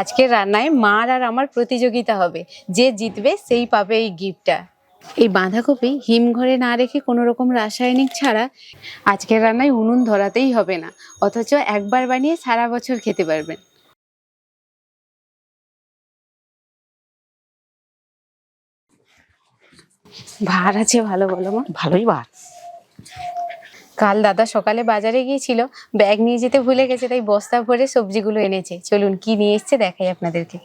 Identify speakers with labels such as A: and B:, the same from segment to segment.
A: আজকের রান্নায় মার আর আমার প্রতিযোগিতা হবে। যে জিতবে সেই পাবে এই গিফটটা। এই বাঁধাকপি হিমঘরে না রেখে কোনো রকম রাসায়নিক ছাড়া আজকের রান্নায় উনুন ধরাতেই হবে না। অথচ একবার বানিয়ে সারা বছর খেতে পারবেন। ভার আছে ভালো বলো মা।
B: ভালোই বার
A: কাল দাদা সকালে বাজারে গিয়েছিল ব্যাগ নিয়ে যেতে ভুলে গেছে তাই বস্তা ভরে সবজিগুলো এনেছে। চলুন কি নিয়ে এসছে দেখাই আপনাদেরকে।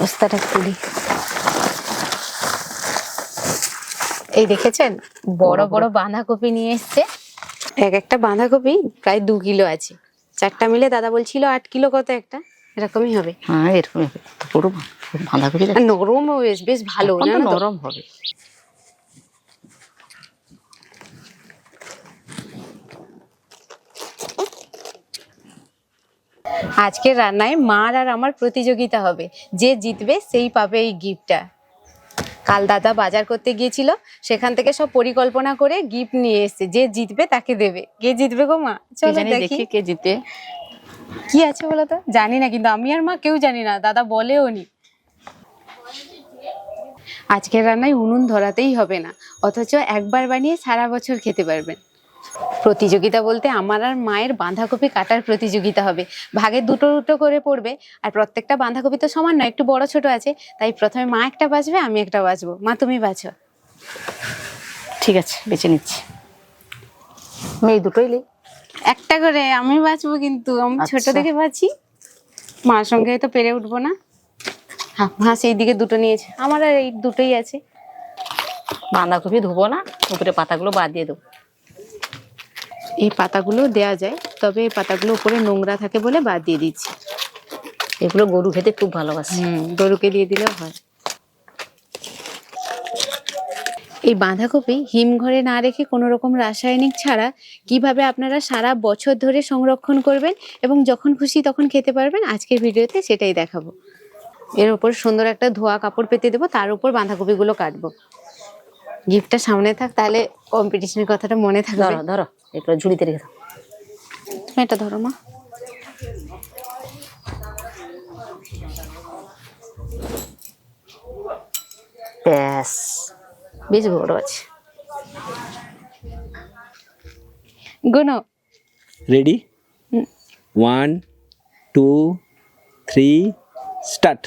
A: বস্তাটা খুলি। এই দেখেছেন? বড় বড় বাঁধাকপি নিয়ে এসছে। এক একটা বাঁধাকপি প্রায় দু কিলো আছে। চারটা মিলে দাদা বলছিল আট কিলো কত একটা? এরকমই হবে।
B: হ্যাঁ এরকম হবে। পুরো বাঁধাকপি
A: নরমও বেশ বেশ ভালো?
B: নরম হবে।
A: আজকের রান্নায় মার আর আমার প্রতিযোগিতা হবে। যে জিতবে সেই পাবে এই গিফটটা। কাল দাদা বাজার করতে গিয়েছিল সেখান থেকে সব পরিকল্পনা করে গিফট নিয়ে এসেছে। যে জিতবে তাকে দেবে। কে জিতবে গো মা? চলো দেখি।
B: দেখি কে জিতে।
A: কি আছে বলো তো? জানি না কিন্তু আমি আর মা কেউ জানি না। দাদা বলেও নি। আজকের রান্নায় উনুন ধরাতেই হবে না। অথচ একবার বানিয়ে সারা বছর খেতে পারবেন। প্রতিযোগিতা বলতে আমার আর মায়ের বাঁধাকপি কাটার প্রতিযোগিতা হবে। ভাগে দুটো দুটো করে পড়বে আর প্রত্যেকটা বাঁধাকপি তো সমান নয় একটু বড় ছোট আছে তাই প্রথমে মা একটা বাঁচবে আমি একটা বাছবো মা তুমি বাঁচো
B: ঠিক আছে বেছে নিচ্ছি। এই দুটোই নেই
A: একটা করে আমি বাঁচবো কিন্তু আমি ছোট
B: আচ্ছা।
A: দেখে বাঁচি মার সঙ্গে তো পেরে উঠবো না। হ্যাঁ মা সেই দিকে দুটো নিয়েছে। আমার আর এই দুটোই আছে।
B: বাঁধাকপি ধুবো না উপরে পাতাগুলো বাদ দিয়ে দেবো।
A: এই পাতাগুলো দেয়া যায় তবে এই পাতাগুলো উপরে নোংরা থাকে বলে বাদ দিয়ে দিচ্ছি।
B: এগুলো গরু খেতে খুব ভালোবাসে।
A: হুম গরুকে দিয়ে দিলেও হয়। এই বাঁধাকপি হিমঘরে না রেখে কোনো রকম রাসায়নিক ছাড়া কীভাবে আপনারা সারা বছর ধরে সংরক্ষণ করবেন এবং যখন খুশি তখন খেতে পারবেন আজকের ভিডিওতে সেটাই দেখাবো। এর উপর সুন্দর একটা ধোয়া কাপড় পেতে দেবো তার উপর বাঁধাকপিগুলো কাটবো। গিফটটা সামনে থাক তাহলে কম্পিটিশনের কথাটা মনে থাকবে।
B: ধরো ধরো এগুলো ঝুড়িতে রেখে দাও।
A: তুমি এটা ধরো মা।
B: ব্যাস। বেশ বড় আছে।
A: গুনো।
C: Ready one two three start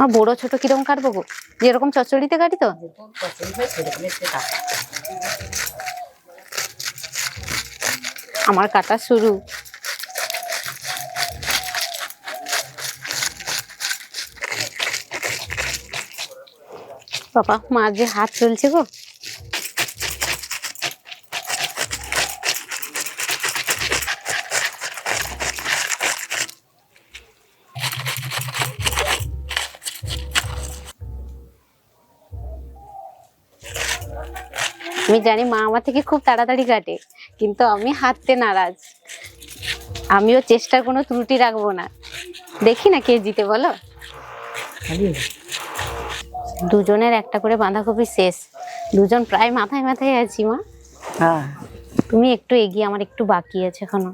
A: মা, বড় ছোট কীরকম কাটবো গো? যেরকম চচড়িতে কাটি তো? আমার কাটা শুরু। বাবা মা যে হাত চলছে গো। আমি জানি মা আমার থেকে খুব তাড়াতাড়ি কাটে কিন্তু আমি হাঁটতে নারাজ। আমিও চেষ্টার কোনো ত্রুটি রাখব না। দেখি না কে জিতে বলো? দুজনের একটা করে বাঁধাকপি শেষ। দুজন প্রায় মাথায় মাথায় আছি মা।
B: হ্যাঁ।
A: তুমি একটু এগিয়ে আমার একটু বাকি আছে এখনও।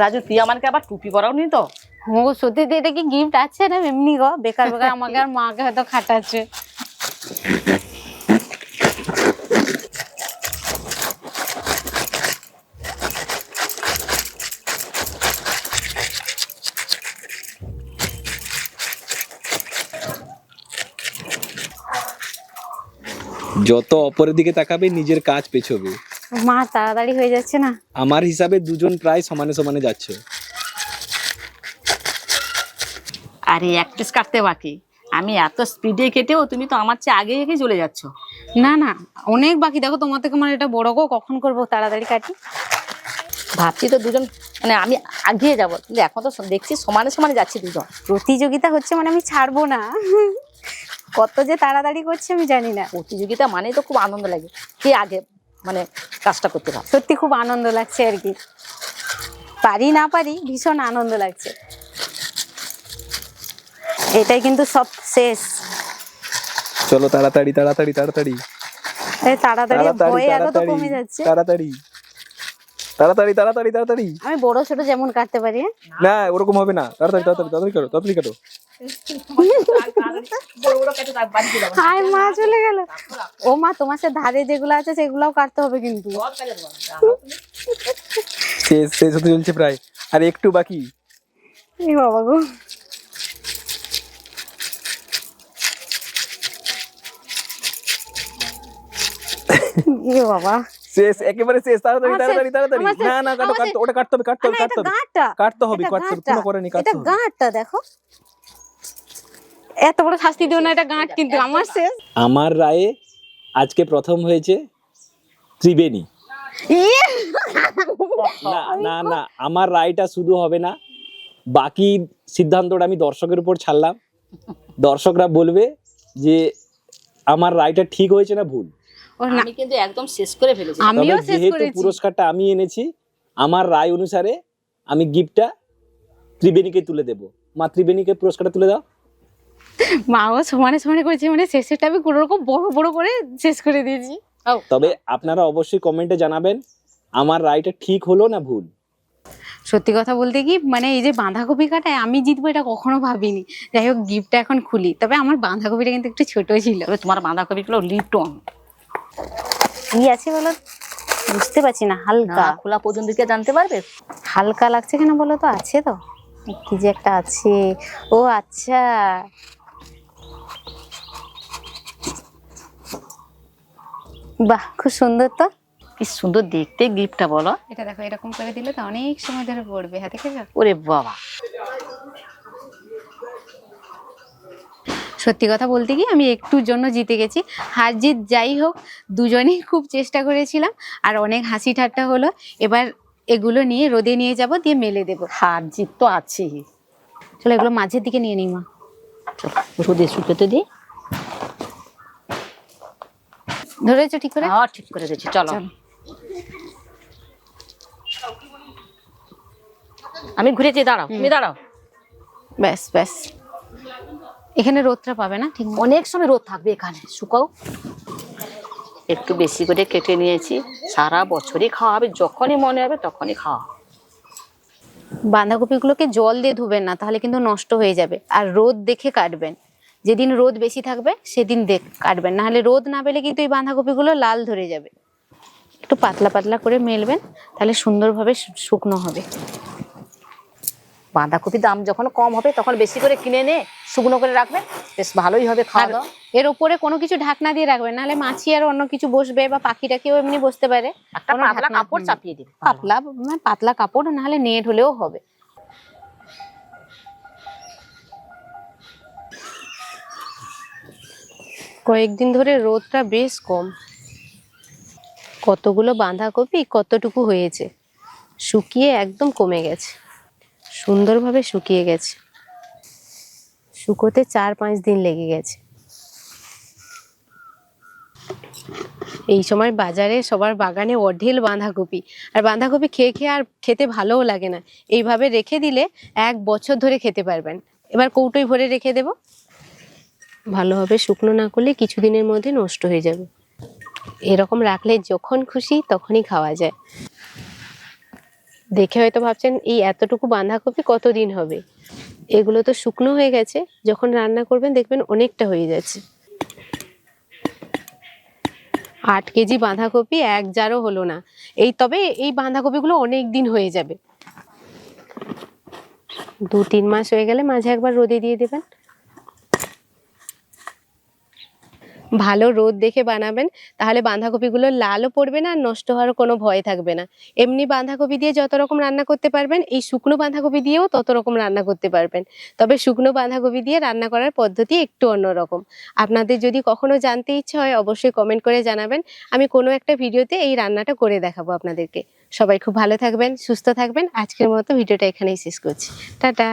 B: রাজু তুই আমাকে আবার টুপি পরাও নি তো?
A: ও সত্যি এটা কি গিফট আছে না এমনি গো? বেকার বেকার আমাকে আর মাকে হয়তো খাটাচ্ছে।
C: যত অপরের দিকে তাকাবে নিজের কাজ পেছবে।
A: মা তাড়াতাড়ি হয়ে যাচ্ছে না?
C: আমার হিসাবে দুজন প্রায় সমানে সমানে যাচ্ছে।
B: আরে এক পিস কাটতে বাকি। আমি এত স্পিডে কেটেও তুমি তো আমার চেয়ে আগে আগে চলে যাচ্ছ।
A: না না অনেক বাকি। দেখো তোমার থেকে আমার এটা বড় গো কখন করব? তাড়াতাড়ি কাটি।
B: ভাবছি তো দুজন মানে আমি আগিয়ে যাব। কিন্তু এখন তো দেখছি সমানে সমানে যাচ্ছি দুজন।
A: প্রতিযোগিতা হচ্ছে মানে আমি ছাড়বো না। কত যে তাড়াতাড়ি করছে আমি জানি না।
B: প্রতিযোগিতা মানে তো খুব আনন্দ লাগে। কে আগে মানে কাজটা করতে পারে?
A: সত্যি খুব আনন্দ লাগছে আর কি। পারি না পারি ভীষণ আনন্দ লাগছে। এটাই কিন্তু সব শেষ।
C: চলো তাড়াতাড়ি তাড়াতাড়ি তাড়াতাড়ি।
A: এই তাড়াতাড়ি ভয়ে আরও তো কমে যাচ্ছে।
C: তাড়াতাড়ি। তাড়াতাড়ি তাড়াতাড়ি তাড়াতাড়ি।
A: আমি বড় ছোট যেমন কাটতে পারি হ্যাঁ?
C: না ওরকম হবে না। তাড়াতাড়ি তাড়াতাড়ি তাড়াতাড়ি করো তাড়াতাড়ি
A: হাই মা চলে গেল। ও মা তোমার সে ধারে যেগুলো আছে সেগুলোও কাটতে হবে কিন্তু।
C: শেষ শেষ হতে চলছে প্রায়। আর একটু বাকি।
A: এই বাবা গো। বাবা।
C: শেষ একেবারে শেষ। তাড়াতাড়ি
A: আমার শেষ,
C: তাড়াতাড়ি। তাড়াতাড়ি না না কাটো
A: আমার
C: ওটা কাটতে হবে কাটতে হবে কাটতে হবে। কাটতে হবে কাটতে হবে কোনো করেনি কাটতে হবে।
A: গাঁটটা দেখো। এত বড় শাস্তি দিও না এটা গাঁট কিন্তু। আমার শেষ।
C: আমার রায়ে আজকে প্রথম হয়েছে ত্রিবেণী।
A: ইয়ে!
C: না না না আমার রায়টা শুধু হবে না। বাকি সিদ্ধান্তটা আমি দর্শকের উপর ছাড়লাম। দর্শকরা বলবে যে আমার রায়টা ঠিক হয়েছে না ভুল।
B: আমি কিন্তু একদম শেষ করে ফেলেছি।
A: আমিও শেষ করেছি।
C: পুরস্কারটা আমি এনেছি আমার রায় অনুসারে আমি গিফটটা ত্রিবেণীকে তুলে দেব। মা ত্রিবেণীকে পুরস্কারটা তুলে দাও।
A: মাও সমানে সমানে করেছে মানে শেষেরটা আমি কোনো রকম বড় বড় করে শেষ করে দিয়েছি।
C: তবে আপনারা অবশ্যই কমেন্টে জানাবেন আমার রায়টা ঠিক হলো না ভুল?
A: সত্যি কথা বলতে কি মানে এই যে বাঁধাকপি কাটায় আমি জিতবো এটা কখনো ভাবিনি। যাই হোক গিফটটা এখন খুলি। তবে আমার বাঁধাকপিটা কিন্তু একটু ছোট ছিল।
B: তবে তোমার বাঁধাকপি গুলো লিটন।
A: কি আছে বলো? বুঝতে পারছি না হালকা।
B: খোলা পর্যন্ত কে জানতে পারবে?
A: হালকা লাগছে কেন বলো তো? আছে তো। কি যে একটা আছে। ও আচ্ছা। বাহ খুব সুন্দর তো।
B: কি সুন্দর দেখতে গিফটটা বলো।
A: এটা দেখো এরকম করে দিলে তো অনেক সময় ধরে পড়বে হাতে খেয়ে
B: ওরে বাবা।
A: সত্যি কথা বলতে কি আমি একটুর জন্য জিতে গেছি। হার জিত যাই হোক দুজনেই খুব চেষ্টা করেছিলাম আর অনেক হাসি ঠাট্টা হলো। এবার এগুলো নিয়ে রোদে নিয়ে যাব দিয়ে মেলে দেবো।
B: হার জিত তো আছে
A: চলো এগুলো মাঝের দিকে নিয়ে নিই মা।
B: চলো রোদে শুকোতে দিই।
A: ধরেছো ঠিক করে?
B: হ্যাঁ ঠিক করে চলো।
A: চলো।
B: আমি ঘুরেছি দাঁড়াও তুমি দাঁড়াও।
A: ব্যাস ব্যাস। এখানে রোদটা পাবে না ঠিক
B: অনেক সময় রোদ থাকবে এখানে শুকাও। একটু বেশি করে কেটে নিয়েছি সারা বছরই খাওয়া হবে যখনই মনে হবে তখনই খাওয়া।
A: বাঁধাকপিগুলোকে জল দিয়ে ধুবেন না তাহলে কিন্তু নষ্ট হয়ে যাবে। আর রোদ দেখে কাটবেন। যেদিন রোদ বেশি থাকবে সেদিন দেখ কাটবেন। নাহলে রোদ না পেলে কিন্তু এই বাঁধাকপিগুলো লাল ধরে যাবে। একটু পাতলা পাতলা করে মেলবেন তাহলে সুন্দরভাবে শুকনো হবে।
B: বাঁধাকপির দাম যখন কম হবে তখন বেশি করে কিনে নে শুকনো করে রাখবেন। বেশ ভালোই হবে খাওয়া দাওয়া।
A: এর উপরে কোনো কিছু ঢাকনা দিয়ে রাখবেন নাহলে মাছি আর অন্য কিছু বসবে বা পাখিটা কেউ এমনি বসতে পারে।
B: একটা পাতলা কাপড় চাপিয়ে দিবে
A: পাতলা মানে পাতলা কাপড় নাহলে নেট হলেও হবে। কয়েকদিন ধরে রোদটা বেশ কম। কতগুলো বাঁধাকপি কতটুকু হয়েছে? শুকিয়ে একদম কমে গেছে। সুন্দরভাবে শুকিয়ে গেছে। শুকোতে চার পাঁচ দিন লেগে গেছে। এই সময় বাজারে সবার বাগানে অঢেল বাঁধাকপি। আর বাঁধাকপি খেয়ে খেয়ে আর খেতে ভালোও লাগে না। এইভাবে রেখে দিলে এক বছর ধরে খেতে পারবেন। এবার কৌটোয় ভরে রেখে দেব। ভালোভাবে শুকনো না করলে কিছুদিনের মধ্যে নষ্ট হয়ে যাবে। এরকম রাখলে যখন খুশি তখনই খাওয়া যায়। দেখে হয়তো ভাবছেন, এই এতটুকু বাঁধাকপি কতদিন হবে? এগুলো তো শুকনো হয়ে গেছে, যখন রান্না করবেন দেখবেন অনেকটা হয়ে যাচ্ছে। আট কেজি বাঁধাকপি এক জারও হলো না। এই তবে এই বাঁধাকপিগুলো অনেক দিন হয়ে যাবে। দু তিন মাস হয়ে গেলে মাঝে একবার রোদে দিয়ে দেবেন। ভালো রোদ দেখে বানাবেন, তাহলে বাঁধাকপিগুলো লালও পড়বে না, আর নষ্ট হওয়ার কোনো ভয় থাকবে না। এমনি বাঁধাকপি দিয়ে যত রকম রান্না করতে পারবেন, এই শুকনো বাঁধাকপি দিয়েও তত রকম রান্না করতে পারবেন। তবে শুকনো বাঁধাকপি দিয়ে রান্না করার পদ্ধতি একটু অন্যরকম। আপনাদের যদি কখনো জানতে ইচ্ছে হয়, অবশ্যই কমেন্ট করে জানাবেন। আমি কোনো একটা ভিডিওতে এই রান্নাটা করে দেখাবো আপনাদেরকে। সবাই খুব ভালো থাকবেন, সুস্থ থাকবেন। আজকের মতো ভিডিওটা এখানেই শেষ করছি। টাটা!